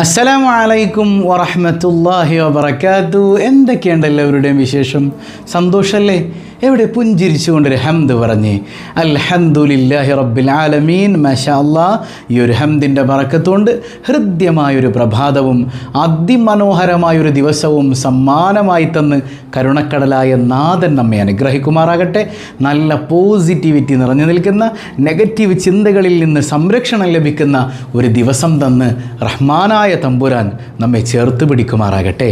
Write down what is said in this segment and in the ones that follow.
അസ്സലാമു അലൈക്കും വറഹ്മത്തുള്ളാഹി വബറകാത്തു എന്തൊക്കെയുണ്ട് എല്ലാവരുടെയും വിശേഷം? സന്തോഷമല്ലേ എവിടെ പുഞ്ചിരിച്ചുകൊണ്ടൊരു ഹംദ് പറഞ്ഞ് അൽഹംദുലില്ലാഹി റബ്ബിൽ ആലമീൻ മാഷാ അല്ലാ ഈ ഒരു ഹംദിന്റെ പറക്കത്തുകൊണ്ട് ഹൃദ്യമായൊരു പ്രഭാതവും അതിമനോഹരമായൊരു ദിവസവും സമ്മാനമായി തന്ന് കരുണക്കടലായ നാഥൻ നമ്മെ അനുഗ്രഹിക്കുമാറാകട്ടെ. നല്ല പോസിറ്റിവിറ്റി നിറഞ്ഞു നിൽക്കുന്ന നെഗറ്റീവ് ചിന്തകളിൽ നിന്ന് സംരക്ഷണം ലഭിക്കുന്ന ഒരു ദിവസം തന്ന് റഹ്മാനായ തമ്പുരാൻ നമ്മെ ചേർത്ത് പിടിക്കുമാറാകട്ടെ.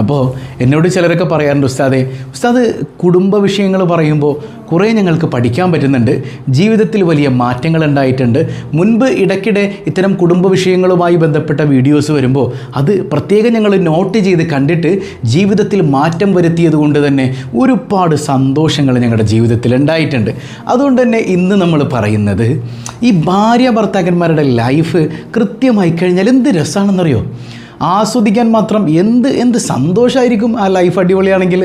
അപ്പോൾ എന്നോട് ചിലരൊക്കെ പറയാറുണ്ട് ഉസ്താദെ ഉസ്താദ് കുടുംബ വിഷയങ്ങൾ പറയുമ്പോൾ കുറേ ഞങ്ങൾക്ക് പഠിക്കാൻ പറ്റുന്നുണ്ട്. ജീവിതത്തിൽ വലിയ മാറ്റങ്ങൾ ഉണ്ടായിട്ടുണ്ട്. മുൻപ് ഇടയ്ക്കിടെ ഇത്തരം കുടുംബ വിഷയങ്ങളുമായി ബന്ധപ്പെട്ട വീഡിയോസ് വരുമ്പോൾ അത് പ്രത്യേകം ഞങ്ങൾ നോട്ട് ചെയ്ത് കണ്ടിട്ട് ജീവിതത്തിൽ മാറ്റം വരുത്തിയത് കൊണ്ട് തന്നെ ഒരുപാട് സന്തോഷങ്ങൾ ഞങ്ങളുടെ ജീവിതത്തിൽ ഉണ്ടായിട്ടുണ്ട്. അതുകൊണ്ട് തന്നെ ഇന്ന് നമ്മൾ പറയുന്നത് ഈ ഭാര്യ ഭർത്താക്കന്മാരുടെ ലൈഫ് കൃത്യമായി കഴിഞ്ഞാൽ എന്ത് രസമാണെന്നറിയോ ആസ്വദിക്കാൻ മാത്രം എന്ത് എന്ത് സന്തോഷമായിരിക്കും ആ ലൈഫ് അടിപൊളിയാണെങ്കിൽ?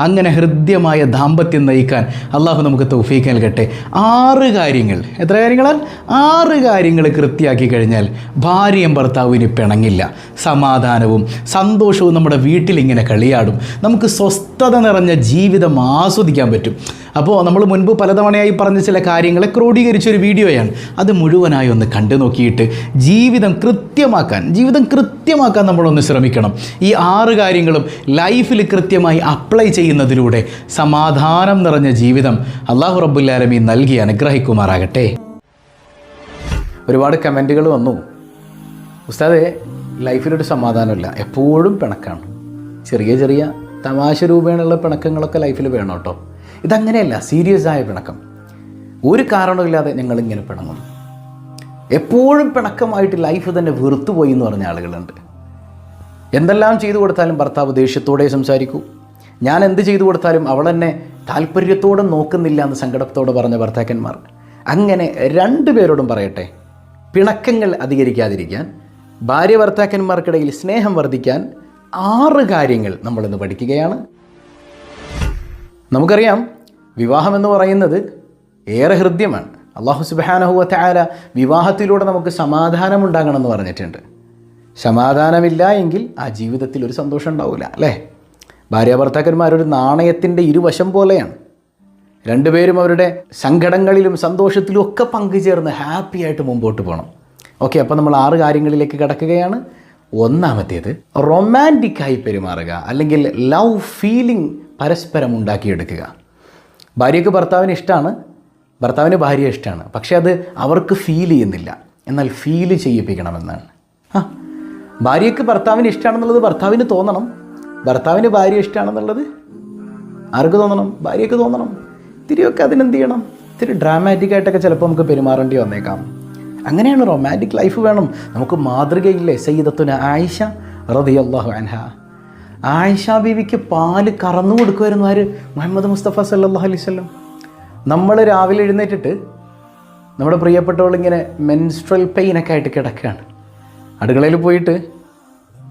അങ്ങനെ ഹൃദ്യമായ ദാമ്പത്യം നയിക്കാൻ അള്ളാഹു നമുക്ക് തൗഫീക്ക് നൽകട്ടെ. ആറ് കാര്യങ്ങൾ. എത്ര കാര്യങ്ങളാൽ ആറ് കാര്യങ്ങൾ കൃത്യമാക്കി കഴിഞ്ഞാൽ ഭാര്യയും ഭർത്താവും ഇനി പിണങ്ങില്ല. സമാധാനവും സന്തോഷവും നമ്മുടെ വീട്ടിലിങ്ങനെ കളിയാടും. നമുക്ക് സ്വസ്ഥത നിറഞ്ഞ ജീവിതം ആസ്വദിക്കാൻ പറ്റും. അപ്പോൾ നമ്മൾ മുൻപ് പലതവണയായി പറഞ്ഞ ചില കാര്യങ്ങളെ ക്രോഡീകരിച്ചൊരു വീഡിയോയാണ്. അത് മുഴുവനായി ഒന്ന് കണ്ടു നോക്കിയിട്ട് ജീവിതം കൃത്യമാക്കാൻ ജീവിതം കൃത്യമാക്കാൻ നമ്മളൊന്ന് ശ്രമിക്കണം. ഈ ആറ് കാര്യങ്ങളും ലൈഫിൽ കൃത്യമായി അപ്ലൈ ചെയ്യുന്നതിലൂടെ സമാധാനം നിറഞ്ഞ ജീവിതം അള്ളാഹു റബ്ബുല്ലാലമി നൽകി അനുഗ്രഹിക്കുമാറാകട്ടെ. ഒരുപാട് കമന്റുകൾ വന്നു. ഉസ്താദെ ലൈഫിലൊരു സമാധാനമില്ല. എപ്പോഴും പിണക്കാണ്. ചെറിയ ചെറിയ തമാശ രൂപേണുള്ള പിണക്കങ്ങളൊക്കെ ലൈഫിൽ വേണം കേട്ടോ. ഇതങ്ങനെയല്ല സീരിയസ് ആയ പിണക്കം. ഒരു കാരണമില്ലാതെ ഞങ്ങളിങ്ങനെ പിണങ്ങും എപ്പോഴും പിണക്കമായിട്ട് ലൈഫ് തന്നെ വെറുത്തുപോയി എന്ന് പറഞ്ഞ ആളുകളുണ്ട്. എന്തെല്ലാം ചെയ്തു കൊടുത്താലും ഭർത്താവ് ദേഷ്യത്തോടെ സംസാരിക്കൂ. ഞാൻ എന്ത് ചെയ്തു കൊടുത്താലും അവൾ എന്നെ താല്പര്യത്തോടെ നോക്കുന്നില്ല എന്ന് സങ്കടത്തോടെ പറഞ്ഞ ഭർത്താക്കന്മാർ. അങ്ങനെ രണ്ടു പേരോടും പറയട്ടെ പിണക്കങ്ങൾ അധികരിക്കാതിരിക്കാൻ ഭാര്യ ഭർത്താക്കന്മാർക്കിടയിൽ സ്നേഹം വർദ്ധിക്കാൻ ആറ് കാര്യങ്ങൾ നമ്മളിന്ന് പഠിക്കുകയാണ്. നമുക്കറിയാം വിവാഹമെന്ന് പറയുന്നത് ഏറെ ഹൃദ്യമാണ്. അള്ളാഹു സുബാനഹുവ ആല വിവാഹത്തിലൂടെ നമുക്ക് സമാധാനം ഉണ്ടാകണമെന്ന് പറഞ്ഞിട്ടുണ്ട്. സമാധാനമില്ല എങ്കിൽ ആ ജീവിതത്തിൽ ഒരു സന്തോഷം ഉണ്ടാവില്ല അല്ലേ? ഭാര്യ ഭർത്താക്കന്മാരൊരു നാണയത്തിന്റെ ഇരുവശം പോലെയാണ്. രണ്ടുപേരും അവരുടെ സങ്കടങ്ങളിലും സന്തോഷത്തിലും ഒക്കെ പങ്കുചേർന്ന് ഹാപ്പിയായിട്ട് മുമ്പോട്ട് പോകണം. ഓക്കെ അപ്പോൾ നമ്മൾ ആറ് കാര്യങ്ങളിലേക്ക് കിടക്കുകയാണ്. ഒന്നാമത്തേത് റൊമാന്റിക്കായി പെരുമാറുക അല്ലെങ്കിൽ ലവ് ഫീലിംഗ് പരസ്പരം ഉണ്ടാക്കിയെടുക്കുക. ഭാര്യയ്ക്ക് ഭർത്താവിന് ഇഷ്ടമാണ് ഭർത്താവിന് ഭാര്യ ഇഷ്ടമാണ് പക്ഷേ അത് അവർക്ക് ഫീൽ ചെയ്യുന്നില്ല. എന്നാൽ ഫീൽ ചെയ്യിപ്പിക്കണമെന്നാണ്. ആ ഭാര്യയ്ക്ക് ഭർത്താവിന് ഇഷ്ടമാണെന്നുള്ളത് ഭർത്താവിന് തോന്നണം. ഭർത്താവിന് ഭാര്യ ഇഷ്ടമാണെന്നുള്ളത് ആർക്ക് തോന്നണം? ഭാര്യയ്ക്ക് തോന്നണം. ഇത്തിരിയൊക്കെ അതിനെന്ത് ചെയ്യണം? ഇത്തിരി ഡ്രാമാറ്റിക്കായിട്ടൊക്കെ ചിലപ്പോൾ നമുക്ക് പെരുമാറേണ്ടി വന്നേക്കാം. അങ്ങനെയാണ് റൊമാന്റിക് ലൈഫ് വേണം. നമുക്ക് മാതൃകയില്ലേ? സയ്യിദത്തുന ആയിഷ റതിയല്ലാഹു അൻഹ. ആയിഷ ബീവിക്ക് പാൽ കറന്നു കൊടുക്കുമായിരുന്നു ആര്? മുഹമ്മദ് മുസ്തഫ സല്ലാഹു അലൈഹി നമ്മൾ രാവിലെ എഴുന്നേറ്റിട്ട് നമ്മുടെ പ്രിയപ്പെട്ടവളിങ്ങനെ മെൻസ്ട്രൽ പെയിനൊക്കെ ആയിട്ട് കിടക്കുകയാണ്. അടുക്കളയിൽ പോയിട്ട്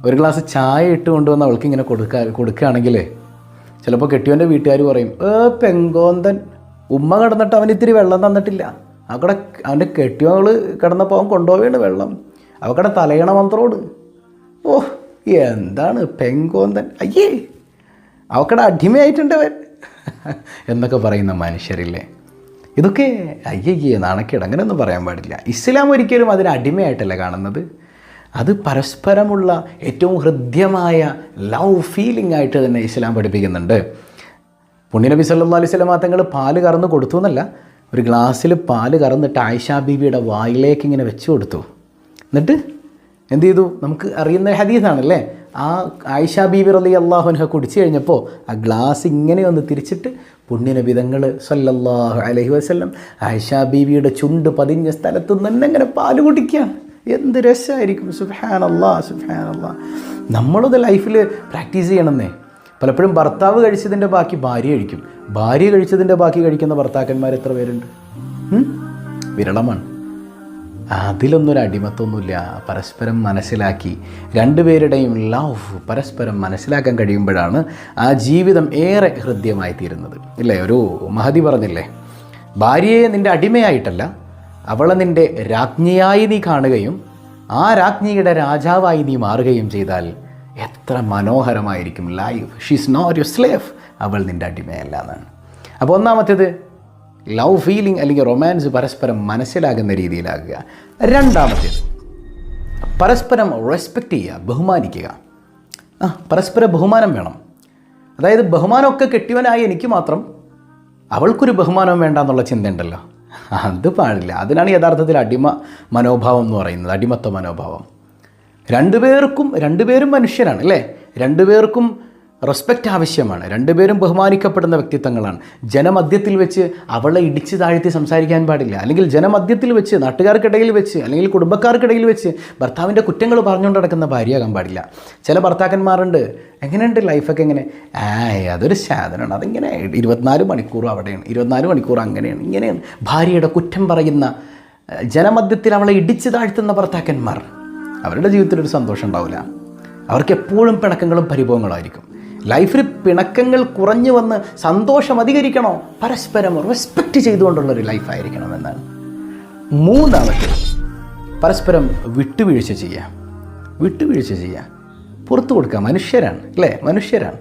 ഒരു ഗ്ലാസ് ചായ ഇട്ട് കൊണ്ടുവന്ന് അവൾക്ക് ഇങ്ങനെ കൊടുക്കുക കൊടുക്കുകയാണെങ്കിൽ ചിലപ്പോൾ കെട്ടിയവന്റെ വീട്ടുകാർ പറയും ഏ പെങ്കോന്തൻ ഉമ്മ കിടന്നിട്ട് അവൻ ഇത്തിരി വെള്ളം തന്നിട്ടില്ല. അവിടെ അവന്റെ കെട്ടിയവൾ കിടന്നപ്പോൾ അവൻ കൊണ്ടുപോവുകയാണ് വെള്ളം. അവക്കടെ തലയണ മന്ത്രോട്. ഓ എന്താണ് പെങ്കോന്തൻ? അയ്യേ അവക്കടെ അടിമയായിട്ടുണ്ട് അവൻ. എന്നൊക്കെ പറയുന്ന മനുഷ്യരില്ലേ? ഇതൊക്കെ അയ്യയ്യേ നാണക്കേട്. അങ്ങനെയൊന്നും പറയാൻ പാടില്ല. ഇസ്ലാം ഒരിക്കലും അതിന് അടിമയായിട്ടല്ല കാണുന്നത്? അത് പരസ്പരമുള്ള ഏറ്റവും ഹൃദ്യമായ ലവ് ഫീലിംഗ് ആയിട്ട് തന്നെ ഇസ്ലാം പഠിപ്പിക്കുന്നുണ്ട്. പുണ്യനബി സല്ലാ അലൈഹി സ്വലമാ പാൽ കറന്ന് കൊടുത്തു എന്നല്ല. ഒരു ഗ്ലാസ്സിൽ പാൽ കറന്നിട്ട് ആയിഷ ബീവിയുടെ വായിലേക്ക് ഇങ്ങനെ വെച്ചു കൊടുത്തു. എന്നിട്ട് എന്ത് ചെയ്തു? നമുക്ക് അറിയുന്ന ഹദീസാണല്ലേ? ആ ആയിഷ ബീബി റലി അള്ളാഹുനഹ കുടിച്ചു കഴിഞ്ഞപ്പോൾ ആ ഗ്ലാസ് ഇങ്ങനെ ഒന്ന് തിരിച്ചിട്ട് പുണ്യനബിതങ്ങൾ സല്ലല്ലാഹു അലഹി വസ്ല്ലം ആയിഷ ബീവിയുടെ ചുണ്ട് പതിഞ്ഞ സ്ഥലത്ത് നിന്ന് ഇങ്ങനെ പാൽ കുടിക്കുക. എന്ത് രസമായിരിക്കും. സുഹാനല്ലാ സുഹാനല്ലാ നമ്മളത് ലൈഫിൽ പ്രാക്ടീസ് ചെയ്യണമെന്നേ. പലപ്പോഴും ഭർത്താവ് കഴിച്ചതിന്റെ ബാക്കി ഭാര്യ കഴിക്കും. ഭാര്യ കഴിച്ചതിന്റെ ബാക്കി കഴിക്കുന്ന ഭർത്താക്കന്മാർ എത്ര പേരുണ്ട്? വിരളമാണ്. അതിലൊന്നൊരു അടിമത്വമൊന്നുമില്ല പരസ്പരം മനസ്സിലാക്കി. രണ്ടുപേരുടെയും ലവ് പരസ്പരം മനസ്സിലാക്കാൻ കഴിയുമ്പോഴാണ് ആ ജീവിതം ഏറെ ഹൃദ്യമായി തീരുന്നത്. ഇല്ലേ? ഒരു മഹതി പറഞ്ഞില്ലേ? ഭാര്യയെ നിന്റെ അടിമയായിട്ടല്ല അവളെ നിന്റെ രാജ്ഞിയായി നീ കാണുകയും ആ രാജ്ഞിയുടെ രാജാവായി നീ മാറുകയും ചെയ്താൽ എത്ര മനോഹരമായിരിക്കും life she's not your slave അവൾ നിന്റെ അടിമയല്ല എന്നാണ് അപ്പോൾ ഒന്നാമത്തേത് ലവ് ഫീലിംഗ് അല്ലെങ്കിൽ റൊമാൻസ് പരസ്പരം മനസ്സിലാകുന്ന രീതിയിലാകുക. രണ്ടാമത്തേത് പരസ്പരം റെസ്പെക്റ്റ് ചെയ്യുക ബഹുമാനിക്കുക. ആ പരസ്പര ബഹുമാനം വേണം. അതായത് ബഹുമാനമൊക്കെ കെട്ടിയവനായ എനിക്ക് മാത്രം അവൾക്കൊരു ബഹുമാനം വേണ്ട എന്നുള്ള ചിന്തയുണ്ടല്ലോ. അത് പാടില്ല. അതിനാണ് യഥാർത്ഥത്തിൽ അടിമ മനോഭാവം എന്ന് പറയുന്നത് അടിമത്വ മനോഭാവം. രണ്ടുപേർക്കും രണ്ടുപേരും മനുഷ്യരാണ് അല്ലേ? രണ്ടുപേർക്കും റെസ്പെക്റ്റ് ആവശ്യമാണ്. രണ്ടുപേരും ബഹുമാനിക്കപ്പെടുന്ന വ്യക്തിത്വങ്ങളാണ്. ജനമധ്യത്തിൽ വെച്ച് അവളെ ഇടിച്ച് താഴ്ത്തി സംസാരിക്കാൻ പാടില്ല. അല്ലെങ്കിൽ ജനമധ്യത്തിൽ വെച്ച് നാട്ടുകാർക്കിടയിൽ വെച്ച് അല്ലെങ്കിൽ കുടുംബക്കാർക്കിടയിൽ വെച്ച് ഭർത്താവിന്റെ കുറ്റങ്ങൾ പറഞ്ഞുകൊണ്ട് നടക്കുന്ന ഭാര്യയാകാൻ പാടില്ല. ചില ഭർത്താക്കന്മാരുണ്ട്. എങ്ങനെയുണ്ട് ലൈഫൊക്കെ എങ്ങനെ ആ അതൊരു സാധനമാണ്. അതിങ്ങനെ ഇരുപത്തിനാല് മണിക്കൂർ അവിടെയാണ്. ഇരുപത്തിനാല് മണിക്കൂർ അങ്ങനെയാണ്. ഇങ്ങനെയാണ്. ഭാര്യയുടെ കുറ്റം പറയുന്ന ജനമധ്യത്തിൽ അവളെ ഇടിച്ച് താഴ്ത്തുന്ന ഭർത്താക്കന്മാർ. അവരുടെ ജീവിതത്തിൽ ഒരു സന്തോഷം ഉണ്ടാവില്ല. അവർക്ക് എപ്പോഴും പിണക്കങ്ങളും പരിഭവങ്ങളായിരിക്കും ലൈഫിൽ പിണക്കങ്ങൾ കുറഞ്ഞു വന്ന് സന്തോഷം അധികരിക്കണോ? പരസ്പരം റെസ്പെക്റ്റ് ചെയ്തുകൊണ്ടുള്ള ഒരു ലൈഫായിരിക്കണം എന്നാണ് മൂന്നാമത്തെ പരസ്പരം വിട്ടുവീഴ്ച ചെയ്യുക. വിട്ടുവീഴ്ച ചെയ്യുക. പുറത്തു കൊടുക്കുക. മനുഷ്യരാണ് അല്ലേ? മനുഷ്യരാണ്.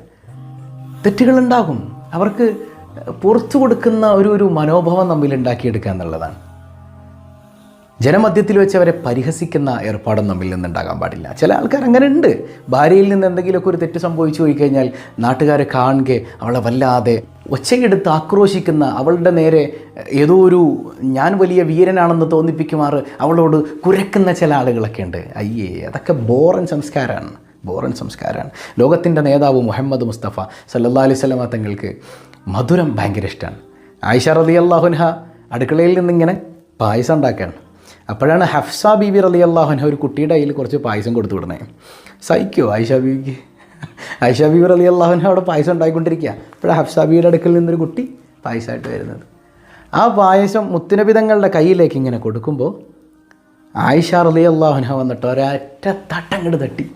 തെറ്റുകളുണ്ടാകും അവർക്ക് പുറത്തു കൊടുക്കുന്ന ഒരു ഒരു മനോഭാവം നമ്മിൽ ഉണ്ടാക്കിയെടുക്കുക എന്നുള്ളതാണ്. ജനമധ്യത്തിൽ വെച്ച് അവരെ പരിഹസിക്കുന്ന ഏർപ്പാടും നമ്മിൽ നിന്നുണ്ടാകാൻ പാടില്ല. ചില ആൾക്കാർ അങ്ങനെ ഉണ്ട് ഭാര്യയിൽ നിന്ന് എന്തെങ്കിലുമൊക്കെ ഒരു തെറ്റ് സംഭവിച്ചു പോയി കഴിഞ്ഞാൽ നാട്ടുകാരെ കാണുക അവളെ വല്ലാതെ ഒച്ചയെടുത്ത് ആക്രോശിക്കുന്ന അവളുടെ നേരെ ഏതോ ഒരു ഞാൻ വലിയ വീരനാണെന്ന് തോന്നിപ്പിക്കുമാറ് അവളോട് കുരക്കുന്ന ചില ആളുകളൊക്കെ ഉണ്ട്. അയ്യേ അതൊക്കെ ബോറൻ സംസ്കാരമാണ് ബോറൻ സംസ്കാരമാണ് ലോകത്തിന്റെ നേതാവ് മുഹമ്മദ് മുസ്തഫ സല്ലാ അലൈഹി സ്വലമ തങ്ങൾക്ക് മധുരം ഭയങ്കര ഇഷ്ടമാണ് ആയിഷ റതി അള്ളാഹുൻഹ അടുക്കളയിൽ നിന്നിങ്ങനെ പായസം ഉണ്ടാക്കുകയാണ് അപ്പോഴാണ് ഹഫ്സ ബീബി റലി അള്ളാഹുന ഒരു കുട്ടിയുടെ കയ്യിൽ കുറച്ച് പായസം കൊടുത്തു വിടണേ സഹിക്കോ ആയിഷ ബീവിക്ക് ആയിഷ ബീബി റലി അള്ളാഹുന അവിടെ പായസം ഉണ്ടായിക്കൊണ്ടിരിക്കുക. അപ്പോഴാണ് ഹഫ്സ ബീവിയുടെ അടുക്കൽ നിന്നൊരു കുട്ടി പായസമായിട്ട് വരുന്നത്. ആ പായസം മുത്തിനബിതങ്ങളുടെ കയ്യിലേക്ക് ഇങ്ങനെ കൊടുക്കുമ്പോൾ ആയിഷ റലി അള്ളാഹുന വന്നിട്ട് ഒരൊറ്റ തട്ടങ്ങട് തട്ടി.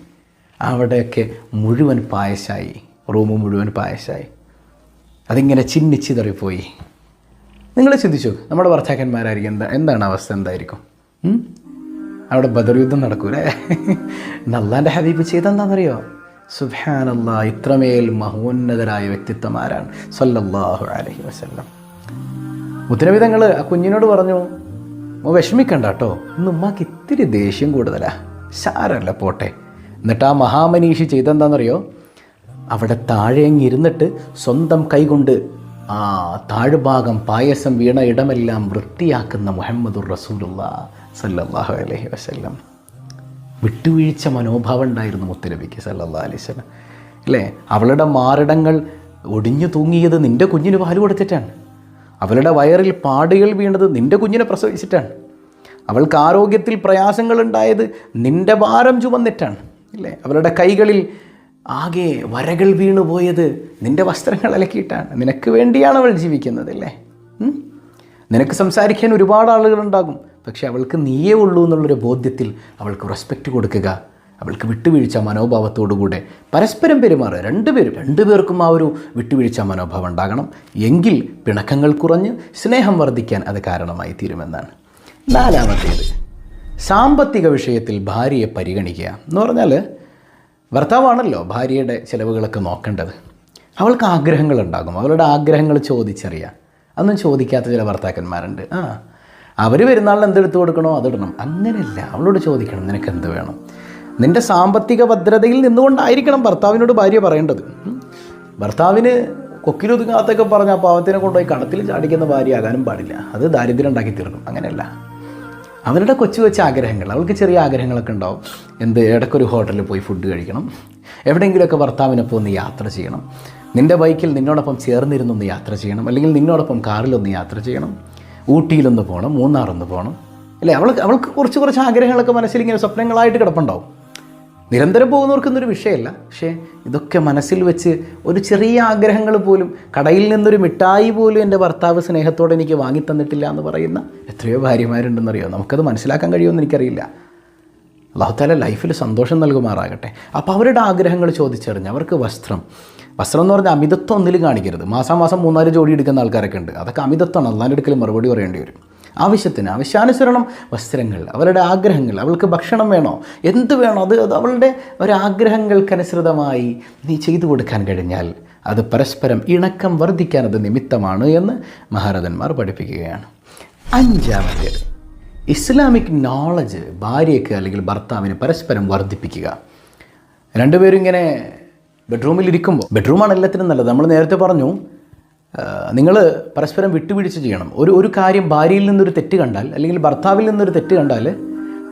അവിടെയൊക്കെ മുഴുവൻ പായസമായി റൂം മുഴുവൻ പായസമായി. അതിങ്ങനെ ചിന്നിച്ചിതറിപ്പോയി. നിങ്ങൾ ചിന്തിച്ചു നമ്മുടെ ഭർത്താക്കന്മാരായിരിക്കും എന്താ എന്താണ് അവസ്ഥ എന്തായിരിക്കും? അവിടെ ബദർ യുദ്ധം നടക്കൂലേ? നല്ലാന്റെ ഹബീബ് ചെയ്തെന്താണെന്നറിയോ സുബാനല്ല ഇത്രമേൽ മഹോന്നതരായ വ്യക്തിത്വമാരാണ്. സല്ലല്ലാഹു അലൈഹി വസല്ലം. മുത്തനവിധങ്ങൾ ആ കുഞ്ഞിനോട് പറഞ്ഞു ഓ വിഷമിക്കണ്ട കേട്ടോ ഇന്ന് ഉമ്മാക്ക് ഇത്തിരി ദേഷ്യം കൂടുതലാ. സാരല്ല പോട്ടെ. എന്നിട്ട് ആ മഹാമനീഷി ചെയ്തെന്താണെന്നറിയോ അവിടെ താഴെങ്ങിരുന്നിട്ട് സ്വന്തം കൈകൊണ്ട് ആ താഴ്ഭാഗം പായസം വീണ ഇടമെല്ലാം വൃത്തിയാക്കുന്ന മുഹമ്മദുർ റസൂലുള്ള. സല്ലല്ലാഹു അലഹി വസല്ലം. വിട്ടുവീഴ്ച മനോഭാവം ഉണ്ടായിരുന്നു മുത്തലബിക്ക് സല്ലാ അലൈഹി സ്വലം അല്ലേ? അവളുടെ മാറിടങ്ങൾ ഒടിഞ്ഞു തൂങ്ങിയത് നിന്റെ കുഞ്ഞിന് പാൽ കൊടുത്തിട്ടാണ്. അവളുടെ വയറിൽ പാടുകൾ വീണത് നിന്റെ കുഞ്ഞിനെ പ്രസവിച്ചിട്ടാണ്. അവൾക്ക് ആരോഗ്യത്തിൽ പ്രയാസങ്ങൾ ഉണ്ടായത് നിന്റെ ഭാരം ചുമന്നിട്ടാണ് ഇല്ലേ അവളുടെ കൈകളിൽ ആകെ വരകൾ വീണു പോയത് നിന്റെ വസ്ത്രങ്ങൾ അലക്കിയിട്ടാണ്. നിനക്ക് വേണ്ടിയാണ് അവൾ ജീവിക്കുന്നത് അല്ലേ? നിനക്ക് സംസാരിക്കാൻ ഒരുപാട് ആളുകളുണ്ടാകും പക്ഷേ അവൾക്ക് നീയേ ഉള്ളൂ എന്നുള്ളൊരു ബോധ്യത്തിൽ അവൾക്ക് റെസ്പെക്റ്റ് കൊടുക്കുക. അവൾക്ക് വിട്ടുവീഴ്ച മനോഭാവത്തോടുകൂടെ പരസ്പരം പെരുമാറുക. രണ്ടുപേരും രണ്ടുപേർക്കും ആ ഒരു വിട്ടുവീഴ്ച മനോഭാവം ഉണ്ടാകണം. എങ്കിൽ പിണക്കങ്ങൾ കുറഞ്ഞ് സ്നേഹം വർദ്ധിക്കാൻ അത് കാരണമായി തീരുമെന്നാണ്. നാലാമത്തേത് സാമ്പത്തിക വിഷയത്തിൽ ഭാര്യയെ പരിഗണിക്കുക എന്ന് പറഞ്ഞാൽ ഭർത്താവാണല്ലോ ഭാര്യയുടെ ചിലവുകളൊക്കെ നോക്കേണ്ടത്. അവൾക്ക് ആഗ്രഹങ്ങളുണ്ടാകും. അവളുടെ ആഗ്രഹങ്ങൾ ചോദിച്ചറിയാം അതൊന്നും ചോദിക്കാത്ത ചില ഭർത്താക്കന്മാരുണ്ട്. ആ അവർ പെരുന്നാളിന് എന്തെടുത്ത് കൊടുക്കണോ അതിടണം അങ്ങനെയല്ല. അവളോട് ചോദിക്കണം നിനക്ക് എന്ത് വേണം? നിന്റെ സാമ്പത്തിക ഭദ്രതയിൽ നിന്നുകൊണ്ടായിരിക്കണം ഭർത്താവിനോട് ഭാര്യ പറയേണ്ടത്. ഭർത്താവിന് കൊക്കിലൊതുങ്ങാത്തൊക്കെ പറഞ്ഞ ആ പാവത്തിനെ കൊണ്ടുപോയി കടത്തിൽ ചാടിക്കുന്ന ഭാര്യ ആകാനും പാടില്ല. അത് ദാരിദ്ര്യം ഉണ്ടാക്കി തീർക്കും. അങ്ങനെയല്ല. അവരുടെ കൊച്ചു കൊച്ചു ആഗ്രഹങ്ങൾ അവൾക്ക് ചെറിയ ആഗ്രഹങ്ങളൊക്കെ ഉണ്ടാവും. എന്ത് ഇടയ്ക്കൊരു ഹോട്ടലിൽ പോയി ഫുഡ് കഴിക്കണം. എവിടെയെങ്കിലുമൊക്കെ ഭർത്താവിനൊപ്പം ഒന്ന് യാത്ര ചെയ്യണം. നിന്റെ ബൈക്കിൽ നിന്നോടൊപ്പം ചേർന്നിരുന്നൊന്ന് യാത്ര ചെയ്യണം. അല്ലെങ്കിൽ നിന്നോടൊപ്പം കാറിലൊന്ന് യാത്ര ചെയ്യണം. ഊട്ടിയിലൊന്ന് പോകണം മൂന്നാറൊന്ന് പോകണം അല്ലേ? അവൾക്ക് അവൾക്ക് കുറച്ച് കുറച്ച് ആഗ്രഹങ്ങളൊക്കെ മനസ്സിൽ ഇങ്ങനെ സ്വപ്നങ്ങളായിട്ട് കിടപ്പുണ്ടാവും. നിരന്തരം പോകുന്നവർക്കൊന്നൊരു വിഷയമല്ല പക്ഷേ ഇതൊക്കെ മനസ്സിൽ വെച്ച് ഒരു ചെറിയ ആഗ്രഹങ്ങൾ പോലും കടയിൽ നിന്നൊരു മിഠായി പോലും എന്റെ ഭർത്താവ് സ്നേഹത്തോടെ എനിക്ക് വാങ്ങി തന്നിട്ടില്ല എന്ന് പറയുന്ന എത്രയോ ഭാര്യമാരുണ്ടെന്നറിയോ? നമുക്കത് മനസ്സിലാക്കാൻ കഴിയുമെന്ന് എനിക്കറിയില്ല. അള്ളാഹുത്താല ലൈഫിൽ സന്തോഷം നൽകുമാറാകട്ടെ. അപ്പോൾ അവരുടെ ആഗ്രഹങ്ങൾ ചോദിച്ചറിഞ്ഞ് അവർക്ക് വസ്ത്രം വസ്ത്രം എന്ന് പറഞ്ഞാൽ അമിതത്വം ഒന്നിലും കാണിക്കരുത്. മാസം മൂന്നാൽ ജോഡി എടുക്കുന്ന ആൾക്കാരൊക്കെ ഉണ്ട്. അതൊക്കെ അമിതത്വമാണ്. അല്ലാണ്ട് അടുക്കൽ മറുപടി പറയേണ്ടി വരും. ആവശ്യത്തിന് ആവശ്യാനുസരണം വസ്ത്രങ്ങൾ അവരുടെ ആഗ്രഹങ്ങൾ അവൾക്ക് ഭക്ഷണം വേണോ? എന്ത് വേണോ? അത് അത് അവളുടെ ഒരാഗ്രഹങ്ങൾക്കനുസൃതമായി നീ ചെയ്തു കൊടുക്കാൻ കഴിഞ്ഞാൽ അത് പരസ്പരം ഇണക്കം വർദ്ധിക്കാൻ അത് നിമിത്തമാണ് എന്ന് മഹാരഥന്മാർ പഠിപ്പിക്കുകയാണ്. അഞ്ചാമത്തേത് ഇസ്ലാമിക് നോളജ് ഭാര്യയ്ക്ക് അല്ലെങ്കിൽ ഭർത്താവിന് പരസ്പരം വർദ്ധിപ്പിക്കുക. രണ്ടുപേരും ഇങ്ങനെ ബെഡ്റൂമിലിരിക്കുമ്പോൾ ബെഡ്റൂമാണ് എല്ലാത്തിനും നല്ലത്. നമ്മൾ നേരത്തെ പറഞ്ഞു നിങ്ങൾ പരസ്പരം വിട്ടുവീഴ്ച ചെയ്യണം. ഒരു ഒരു കാര്യം ഭാര്യയിൽ നിന്നൊരു തെറ്റ് കണ്ടാൽ അല്ലെങ്കിൽ ഭർത്താവിൽ നിന്നൊരു തെറ്റ് കണ്ടാൽ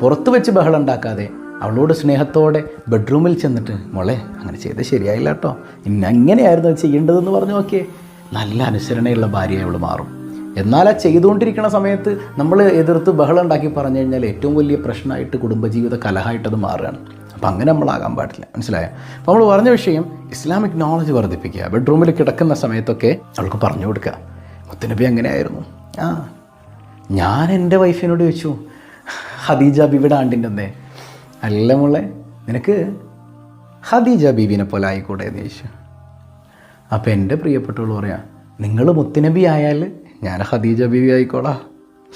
പുറത്ത് വെച്ച് ബഹളം ഉണ്ടാക്കാതെ അവളോട് സ്നേഹത്തോടെ ബെഡ്റൂമിൽ ചെന്നിട്ട് മോളെ അങ്ങനെ ചെയ്ത് ശരിയായില്ല കേട്ടോ ഇന്ന അങ്ങനെയായിരുന്നു ചെയ്യേണ്ടതെന്ന് പറഞ്ഞു നോക്കിയേ. നല്ല അനുസരണയുള്ള ഭാര്യ അവൾ മാറും. എന്നാൽ ആ ചെയ്തുകൊണ്ടിരിക്കുന്ന സമയത്ത് നമ്മൾ എതിർത്ത് ബഹളം ഉണ്ടാക്കി പറഞ്ഞു കഴിഞ്ഞാൽ ഏറ്റവും വലിയ പ്രശ്നമായിട്ട് കുടുംബജീവിത കലഹമായിട്ടത് മാറുകയാണ്. അപ്പം അങ്ങനെ നമ്മളാകാൻ പാടില്ല. മനസ്സിലായോ? അപ്പോൾ നമ്മൾ പറഞ്ഞ വിഷയം ഇസ്ലാമിക് നോളജ് വർദ്ധിപ്പിക്കുക. ബെഡ്റൂമിൽ കിടക്കുന്ന സമയത്തൊക്കെ അവൾക്ക് പറഞ്ഞു കൊടുക്കുക. മുത്തനബി അങ്ങനെയായിരുന്നു. ആ ഞാൻ എന്റെ വൈഫിനോട് ചോദിച്ചു ഹദീജ ബിബിയുടെ ആണ്ടിന്റെ അന്നേ. അല്ല മോളെ നിനക്ക് ഹദീജ ബീവിനെ പോലെ ആയിക്കൂടെ? എന്ന് ചോദിച്ചു. അപ്പോൾ എന്റെ പ്രിയപ്പെട്ടവൾ പറയാം നിങ്ങൾ മുത്തുനബി ആയാൽ ഞാൻ ഹദീജ ബീവി ആയിക്കോളാം.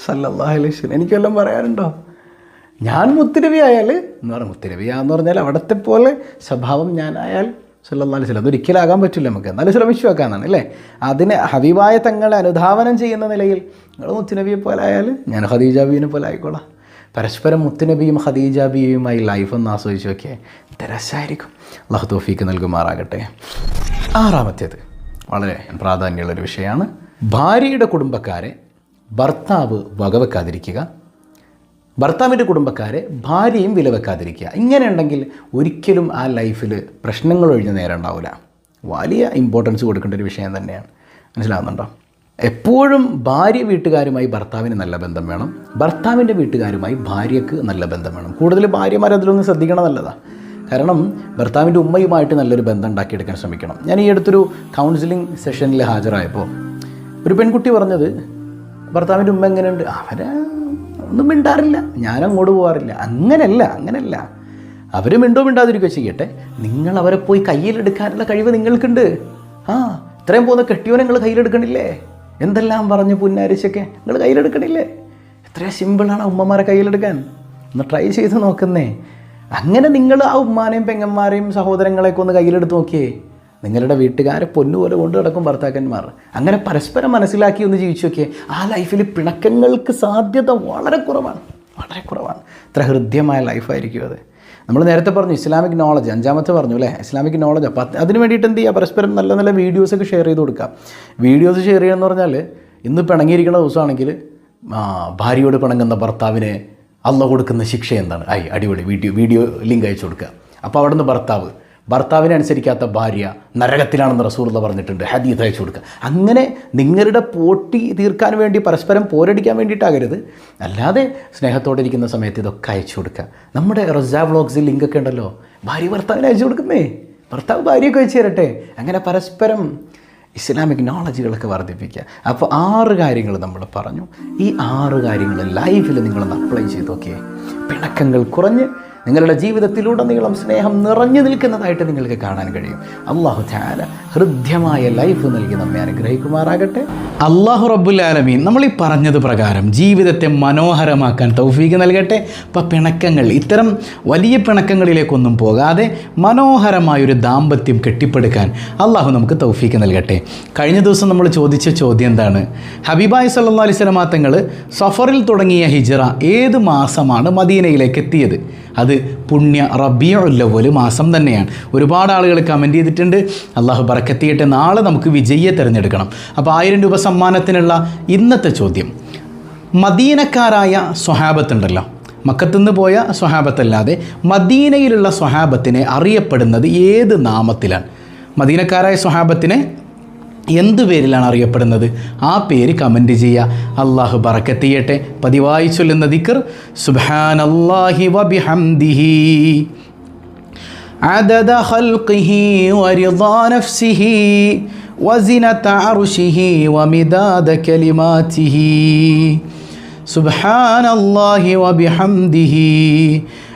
സല്ലല്ലാഹു അലൈഹി എനിക്ക് വല്ലതും പറയാനുണ്ടോ? ഞാൻ മുത്തുരവിയായാൽ എന്ന് പറഞ്ഞാൽ മുത്തുനബി എന്ന് പറഞ്ഞാൽ അവിടത്തെ പോലെ സ്വഭാവം ഞാനായാൽ സല്ലല്ലാഹു വസല്ലം. അതൊരിക്കലാകാൻ പറ്റില്ല നമുക്ക്. എന്നാലും ശ്രമിച്ചു വെക്കാന്നാണ് അല്ലേ? അതിനെ ഹബീബായ തങ്ങളെ അനുധാവനം ചെയ്യുന്ന നിലയിൽ നിങ്ങൾ മുത്തുനബിയെ പോലെ ആയാൽ ഞാൻ ഖദീജ ബീവിനെ പോലെ ആയിക്കോളാം. പരസ്പരം മുത്തുനബിയും ഖദീജ ബിയുമായി ലൈഫ് ഒന്ന് ആസ്വദിച്ച് നോക്കിയേ. രസമായിരിക്കും അള്ളാഹു തോഫീക്ക് നൽകുമാറാകട്ടെ. ആറാമത്തേത്. വളരെ പ്രാധാന്യമുള്ളൊരു വിഷയമാണ്. ഭാര്യയുടെ കുടുംബക്കാരെ ഭർത്താവ് വകവെക്കാതിരിക്കുക. ഭർത്താവിന്റെ കുടുംബക്കാരെ ഭാര്യയും വിലവെക്കാതിരിക്കുക. ഇങ്ങനെ ഉണ്ടെങ്കിൽ ഒരിക്കലും ആ ലൈഫിൽ പ്രശ്നങ്ങൾ ഒഴിഞ്ഞ് നേരം ഉണ്ടാവില്ല വലിയ ഇമ്പോർട്ടൻസ് കൊടുക്കേണ്ട ഒരു വിഷയം തന്നെയാണ്. മനസ്സിലാവുന്നുണ്ടോ? എപ്പോഴും ഭാര്യ വീട്ടുകാരുമായി ഭർത്താവിന് നല്ല ബന്ധം വേണം. ഭർത്താവിന്റെ വീട്ടുകാരുമായി ഭാര്യയ്ക്ക് നല്ല ബന്ധം വേണം. കൂടുതൽ ഭാര്യമാർ അതിലൊന്ന് ശ്രദ്ധിക്കണം നല്ലതാണ് കാരണം ഭർത്താവിന്റെ ഉമ്മയുമായിട്ട് നല്ലൊരു ബന്ധം ഉണ്ടാക്കിയെടുക്കാൻ ശ്രമിക്കണം. ഞാൻ ഈ അടുത്തൊരു കൗൺസിലിംഗ് സെഷനിൽ ഹാജരായപ്പോൾ ഒരു പെൺകുട്ടി പറഞ്ഞത് ഭർത്താവിന്റെ ഉമ്മ എങ്ങനെയുണ്ട്? അവരെ ഒന്നും മിണ്ടാറില്ല. ഞാൻ അങ്ങോട്ട് പോകാറില്ല അങ്ങനല്ല അങ്ങനല്ല. അവർ മിണ്ടോ മിണ്ടാതിരിക്കുകയോ ചെയ്യട്ടെ. നിങ്ങൾ അവരെ പോയി കയ്യിലെടുക്കാനുള്ള കഴിവ് നിങ്ങൾക്കുണ്ട്. ആ ഇത്രയും പോകുന്ന കെട്ടിയോനെ നിങ്ങൾ കയ്യിലെടുക്കണില്ലേ? എന്തെല്ലാം പറഞ്ഞ് പുന്നാരിച്ചൊക്കെ നിങ്ങൾ കയ്യിലെടുക്കണില്ലേ? എത്ര സിമ്പിളാണ് ഉമ്മമാരെ കയ്യിലെടുക്കാൻ. ഒന്ന് ട്രൈ ചെയ്ത് നോക്കുന്നേ. അങ്ങനെ നിങ്ങൾ ആ ഉമ്മാനെയും പെങ്ങന്മാരെയും സഹോദരങ്ങളെയൊക്കെ ഒന്ന് കയ്യിലെടുത്ത് നോക്കിയേ. നിങ്ങളുടെ വീട്ടുകാരെ പൊന്നുപോലെ കൊണ്ട് നടക്കും ഭർത്താക്കന്മാർ. അങ്ങനെ പരസ്പരം മനസ്സിലാക്കി ഒന്ന് ജീവിച്ചു നോക്കിയേ ആ ലൈഫിൽ പിണക്കങ്ങൾക്ക് സാധ്യത വളരെ കുറവാണ് വളരെ കുറവാണ്. ഇത്ര ഹൃദ്യമായ ലൈഫായിരിക്കും അത്. നമ്മൾ നേരത്തെ പറഞ്ഞു ഇസ്ലാമിക് നോളജ് അഞ്ചാമത്തെ പറഞ്ഞു അല്ലേ? ഇസ്ലാമിക് നോളജ് അപ്പോൾ അത് അതിന് വേണ്ടിയിട്ട് എന്ത് ചെയ്യുക പരസ്പരം നല്ല നല്ല വീഡിയോസൊക്കെ ഷെയർ ചെയ്ത് കൊടുക്കുക വീഡിയോസ് ഷെയർ ചെയ്യുക എന്ന് പറഞ്ഞാൽ ഇന്ന് പിണങ്ങിയിരിക്കുന്ന ദിവസമാണെങ്കിൽ ഭാര്യയോട് പിണങ്ങുന്ന ഭർത്താവിന് അള്ള കൊടുക്കുന്ന ശിക്ഷ എന്താണ്? ഐ അടിപൊളി വീഡിയോ വീഡിയോ ലിങ്ക് അയച്ചു കൊടുക്കുക. അപ്പോൾ അവിടുന്ന് ഭർത്താവ് ഭർത്താവിനെ അനുസരിക്കാത്ത ഭാര്യ നരകത്തിലാണെന്ന് റസൂർല പറഞ്ഞിട്ടുണ്ട് ഹദീത് അയച്ചു കൊടുക്കുക. അങ്ങനെ നിങ്ങളുടെ പോട്ടി തീർക്കാൻ വേണ്ടി പരസ്പരം പോരടിക്കാൻ വേണ്ടിയിട്ടാകരുത്. അല്ലാതെ സ്നേഹത്തോടെ ഇരിക്കുന്ന സമയത്ത് ഇതൊക്കെ അയച്ചു കൊടുക്കുക. നമ്മുടെ റൊസാ വ്ളോഗ്സിൽ ലിങ്കൊക്കെ ഉണ്ടല്ലോ. ഭാര്യ ഭർത്താവിനെ അയച്ചു കൊടുക്കുന്നേ. ഭർത്താവ് ഭാര്യയൊക്കെ അയച്ചു തരട്ടെ. അങ്ങനെ പരസ്പരം ഇസ്ലാമിക് നോളജുകളൊക്കെ വർദ്ധിപ്പിക്കുക. അപ്പോൾ ആറ് കാര്യങ്ങൾ നമ്മൾ പറഞ്ഞു. ഈ ആറ് കാര്യങ്ങൾ ലൈഫിൽ നിങ്ങളൊന്ന് അപ്ലൈ ചെയ്ത് നോക്കിയേ. പിണക്കങ്ങൾ കുറഞ്ഞ് നിങ്ങളുടെ ജീവിതത്തിലുടനീളം സ്നേഹം നിറഞ്ഞു നിൽക്കുന്നതായിട്ട് നിങ്ങൾക്ക് കാണാൻ കഴിയും. അള്ളാഹു ധ്യാന ഹൃദ്യമായ ലൈഫ് നൽകി നമ്മെ അനുഗ്രഹിക്കുമാറാകട്ടെ. അള്ളാഹു റബ്ബുൽ ആലമീൻ നമ്മൾ ഈ പറഞ്ഞത് പ്രകാരം ജീവിതത്തെ മനോഹരമാക്കാൻ തൗഫീക്ക് നൽകട്ടെ. ഇപ്പം പിണക്കങ്ങൾ ഇത്തരം വലിയ പിണക്കങ്ങളിലേക്കൊന്നും പോകാതെ മനോഹരമായൊരു ദാമ്പത്യം കെട്ടിപ്പടുക്കാൻ അള്ളാഹു നമുക്ക് തൗഫീക്ക് നൽകട്ടെ. കഴിഞ്ഞ ദിവസം നമ്മൾ ചോദിച്ച ചോദ്യം എന്താണ്? ഹബീബായ് സല്ലാ അലിസ്ലമാ തങ്ങൾ സഫറിൽ തുടങ്ങിയ ഹിജറ ഏത് മാസമാണ് മദീനയിലേക്ക് എത്തിയത്? അത് പുണ്യ റബിയുല്ലവൽ മാസം തന്നെയാണ്. ഒരുപാട് ആളുകൾ കമന്റ് ചെയ്തിട്ടുണ്ട്. അള്ളാഹു പറക്കത്തിയിട്ട് നാളെ നമുക്ക് വിജയിയെ തിരഞ്ഞെടുക്കണം. അപ്പോൾ ആയിരം രൂപ സമ്മാനത്തിനുള്ള ഇന്നത്തെ ചോദ്യം. മദീനക്കാരായ സ്വഹാബത്തുണ്ടല്ലോ. മക്കത്തുനിന്ന് പോയ സ്വഹാബത്തല്ലാതെ മദീനയിലുള്ള സ്വഹാബത്തിനെ അറിയപ്പെടുന്നത് ഏത് നാമത്തിലാണ്? മദീനക്കാരായ സ്വഹാബത്തിനെ എന്തു പേരിലാണ് അറിയപ്പെടുന്നത് ആ പേര് കമൻറ്റ് ചെയ്യുക അള്ളാഹു ബറക്കത്തിയട്ടെ പതിവായി ചൊല്ലുന്ന ദിക്കർ സുബാനല്ലാഹി വബിഹംദിഹി عدد خلقه ورضا نفسه وزنة عرشه ومداد كلماته سبحان الله وبحمده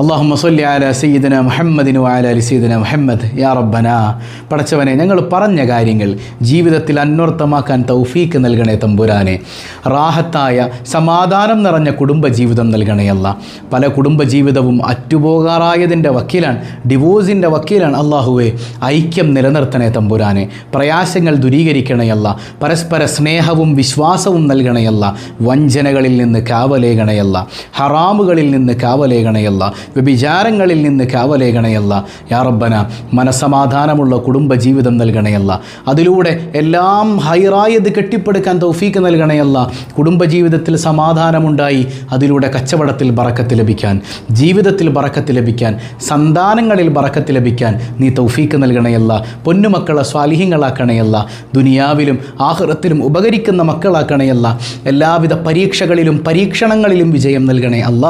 അള്ളാഹു മസല്ലി ആല സീദന മുഹമ്മദിനു ആല സീദന മുഹമ്മദ്. യാ റബ്ബന പടച്ചവനെ ഞങ്ങൾ പറഞ്ഞ കാര്യങ്ങൾ ജീവിതത്തിൽ അന്വർത്ഥമാക്കാൻ തൗഫീക്ക് നൽകണേ തമ്പുരാനെ. റാഹത്തായ സമാധാനം നിറഞ്ഞ കുടുംബജീവിതം നൽകണേയല്ല പല കുടുംബജീവിതവും അറ്റുപോകാറായതിന്റെ വക്കീലാണ് ഡിവോഴ്സിന്റെ വക്കീലാണ് അള്ളാഹുവെ ഐക്യം നിലനിർത്തണേ തമ്പുരാനെ. പ്രയാസങ്ങൾ ദുരീകരിക്കണയല്ല പരസ്പര സ്നേഹവും വിശ്വാസവും നൽകണയല്ല വഞ്ചനകളിൽ നിന്ന് കാവലേകണയല്ല ഹറാമുകളിൽ നിന്ന് കാവലേകണയല്ല വ്യഭിചാരങ്ങളിൽ നിന്ന് കാവലേകണയല്ല. യാ റബ്ബന മനസമാധാനമുള്ള കുടുംബജീവിതം നൽകണയല്ല. അതിലൂടെ എല്ലാം ഹൈറായത് കെട്ടിപ്പടുക്കാൻ തൗഫീക്ക് നൽകണയല്ല. കുടുംബജീവിതത്തിൽ സമാധാനമുണ്ടായി അതിലൂടെ കച്ചവടത്തിൽ ബറക്കത്ത് ലഭിക്കാൻ ജീവിതത്തിൽ ബറക്കത്ത് ലഭിക്കാൻ സന്താനങ്ങളിൽ ബറക്കത്ത് ലഭിക്കാൻ നീ തൗഫീക്ക് നൽകണയല്ല. പൊന്നുമക്കളെ സ്വാലിഹ്യങ്ങളാക്കണയല്ല. ദുനിയാവിലും ആഹൃത്തിലും ഉപകരിക്കുന്ന മക്കളാക്കണയല്ല. എല്ലാവിധ പരീക്ഷകളിലും പരീക്ഷണങ്ങളിലും വിജയം നൽകണേ അല്ല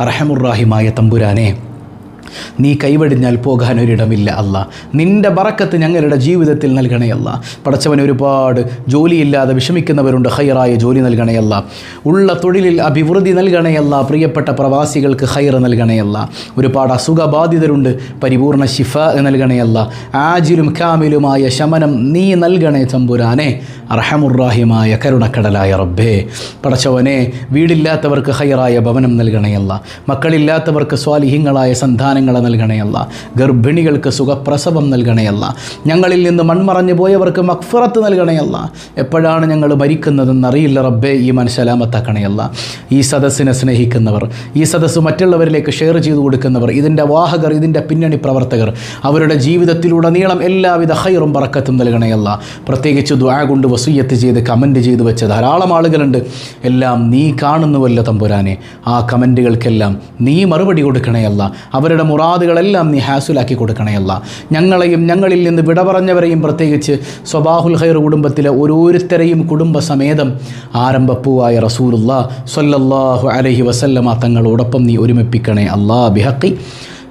അറഹമുറാഹിമായ തമ്പുരാനെ നീ കൈവടിഞ്ഞാൽ പോകാൻ ഒരിടമില്ല അല്ല. നിന്റെ ബറക്കത്ത് ഞങ്ങളുടെ ജീവിതത്തിൽ നൽകണയല്ല പടച്ചവന് ഒരുപാട് ജോലിയില്ലാതെ വിഷമിക്കുന്നവരുണ്ട് ഹൈറായ ജോലി നൽകണയല്ല ഉള്ള തൊഴിലിൽ അഭിവൃദ്ധി നൽകണയല്ല പ്രിയപ്പെട്ട പ്രവാസികൾക്ക് ഹൈർ നൽകണയല്ല ഒരുപാട് അസുഖബാധിതരുണ്ട് പരിപൂർണ ശിഫ നൽകണയല്ല ആജിലും കാമിലുമായ ശമനം നീ നൽകണേ തമ്പുരാനെ. അർഹമുറാഹിമായ കരുണക്കടലായ റബ്ബേ. പടച്ചവനെ വീടില്ലാത്തവർക്ക് ഹൈറായ ഭവനം നൽകണയല്ല. മക്കളില്ലാത്തവർക്ക് സ്വാലിഹ്യങ്ങളായ സന്താനങ്ങൾ നൽകണയല്ല. ഗർഭിണികൾക്ക് സുഖപ്രസവം നൽകണയല്ല. ഞങ്ങളിൽ നിന്ന് മൺമറഞ്ഞു പോയവർക്ക് മക്ഫറത്ത് നൽകണയല്ല. എപ്പോഴാണ് ഞങ്ങൾ മരിക്കുന്നതെന്ന് അറിയില്ല റബ്ബേ ഈ മനസ്സലാമത്താക്കണയല്ല. ഈ സദസ്സിനെ സ്നേഹിക്കുന്നവർ ഈ സദസ്സ് മറ്റുള്ളവരിലേക്ക് ഷെയർ ചെയ്തു കൊടുക്കുന്നവർ ഇതിന്റെ വാഹകർ ഇതിന്റെ പിന്നണി പ്രവർത്തകർ അവരുടെ ജീവിതത്തിലുടനീളം എല്ലാവിധ ഹൈറും പറക്കത്തും നൽകണയല്ല. പ്രത്യേകിച്ച് ദ്വാ കൊണ്ട് വസൂയത്ത് ചെയ്ത് കമന്റ് ചെയ്ത് വെച്ച ധാരാളം ആളുകളുണ്ട്. എല്ലാം നീ കാണുന്നുവല്ല തമ്പുരാനെ. ആ കമന്റുകൾക്കെല്ലാം നീ മറുപടി കൊടുക്കണയല്ല അവരുടെ മുറാദുകളെല്ലാം നീ ഹാസുലാക്കി കൊടുക്കണയല്ല ഞങ്ങളെയും ഞങ്ങളിൽ നിന്ന് വിട പറഞ്ഞവരെയും പ്രത്യേകിച്ച് സ്വബാഹുൽ ഹൈർ കുടുംബത്തിലെ ഓരോരുത്തരെയും കുടുംബസമേതം ആരംഭപ്പൂവായ റസൂലുള്ള സ്വല്ലല്ലാഹു അലൈഹി വസല്ലമ തങ്ങളോടൊപ്പം നീ ഒരുമിപ്പിക്കണേ അല്ലാ ബിഹക്കി